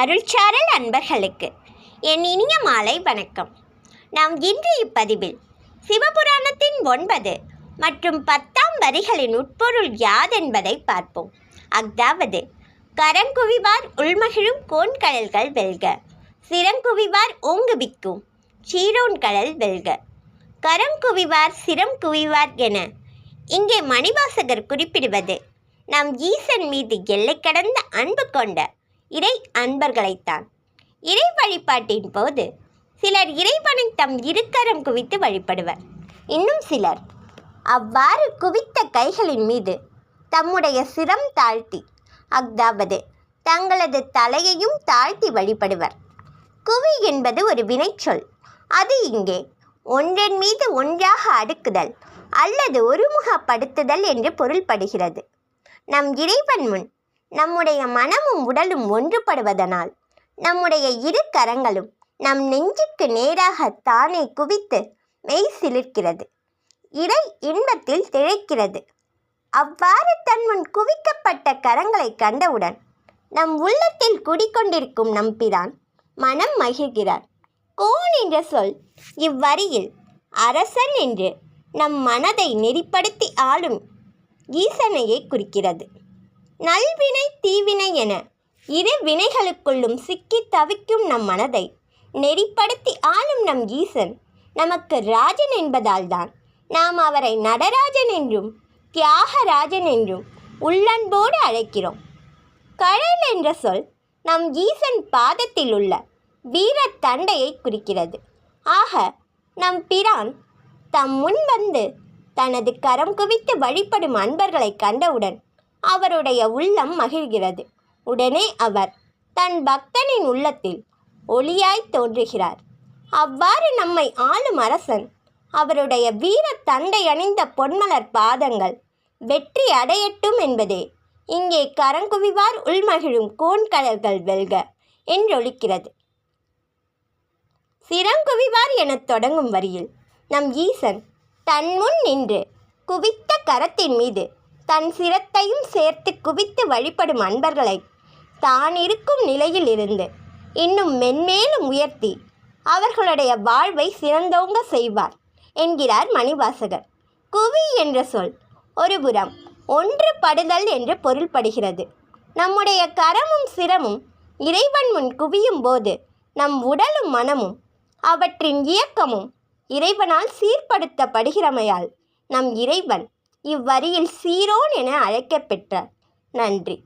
அருள்சாரல் அன்பர்களுக்கு என் இனிய மாலை வணக்கம். நாம் இன்று இப்பதிவில் சிவபுராணத்தின் ஒன்பது மற்றும் பத்தாம் வரிகளின் உட்பொருள் யாதென்பதை பார்ப்போம். அஃதாவது கரங்குவிவார் உள்மகிழும் கோண்கடல்கள் வெல்க சிறங்குவிவார் ஓங்குவிக்கும் சீரோன்கடல் வெல்க. கரங்குவிவார் சிரம் குவிவார் என இங்கே மணிவாசகர் குறிப்பிடுவது நம் ஈசன் மீது எல்லை கடந்த அன்பு கொண்ட இறை அன்பர்களைத்தான். இறை வழிபாட்டின் போது சிலர் இறைவனை தம் இருக்கரம் குவித்து வழிபடுவர். இன்னும் சிலர் அவ்வாறு குவித்த கைகளின் மீது தம்முடைய சிரம் தாழ்த்தி அஃதாவது தங்களது தலையையும் தாழ்த்தி வழிபடுவர். குவி என்பது ஒரு வினைச்சொல். அது இங்கே ஒன்றன் மீது ஒன்றாக அடுக்குதல் அல்லது ஒருமுகப்படுத்துதல் என்று பொருள்படுகிறது. நம் இறைவன் முன் நம்முடைய மனமும் உடலும் ஒன்றுபடுவதனால் நம்முடைய இரு கரங்களும் நம் நெஞ்சுக்கு நேராக தானே குவித்து மெய் சிலிர்க்கிறது. இறை இன்பத்தில் திளைக்கிறது. அவ்வாறு தன் முன் குவிக்கப்பட்ட கரங்களை கண்டவுடன் நம் உள்ளத்தில் குடிக்கொண்டிருக்கும் நம்பிதான் மனம் மகிழ்கிறார் கோன் என்ற சொல் இவ்வரியில் அரசன் என்று நம் மனதை நெறிப்படுத்தி ஆளும் ஈசனையை குறிக்கிறது. நல்வினை தீவினை என இரு வினைகளுக்குள்ளும் சிக்கி தவிக்கும் நம் மனதை நெறிப்படுத்தி ஆளும் நம் ஈசன் நமக்கு ராஜன் என்பதால்தான் நாம் அவரை நடராஜன் என்றும் தியாகராஜன் என்றும் உள்ளன்போடு அழைக்கிறோம். கடல் என்ற சொல் நம் ஈசன் பாதத்தில் உள்ள வீர தண்டையை குறிக்கிறது. ஆக நம் பிரான் தம் முன் வந்து தனது கரம் குவித்து வழிபடும் அன்பர்களை கண்டவுடன் அவருடைய உள்ளம் மகிழ்கிறது. உடனே அவர் தன் பக்தனின் உள்ளத்தில் ஒளியாய் தோன்றுகிறார். அவ்வாறு நம்மை ஆளும் அரசன் அவருடைய வீர தண்டை அணிந்த பொன்மலர் பாதங்கள் வெற்றி அடையட்டும் என்பதே. இங்கே கரங்குவிவார் உள்மகிழும் கோண்கலர்கள் வெல்க என்றொழிக்கிறது சிறங்குவிவார் எனத் தொடங்கும் வரியில் நம் ஈசன் தன் முன் நின்று குவித்த கரத்தின் மீது தன் சிரத்தையும் சேர்த்து குவித்து வழிபடும் அன்பர்களை தான் இருக்கும் நிலையில் இருந்து இன்னும் மென்மேலும் உயர்த்தி அவர்களுடைய வாழ்வை சிறந்தோங்க செய்வார் என்கிறார் மணிவாசகர். குவி என்ற சொல் ஒருபுறம் ஒன்றுபடுதல் என்று பொருள்படுகிறது. நம்முடைய கரமும் சிரமும் இறைவன் முன் குவியும் போது நம் உடலும் மனமும் அவற்றின் இயக்கமும் இறைவனால் சீர்படுத்தப்படுகிறமையால் நம் இறைவன் இவ்வரியில் சீரோன் என அழைக்கப்பெற்றார். நன்றி.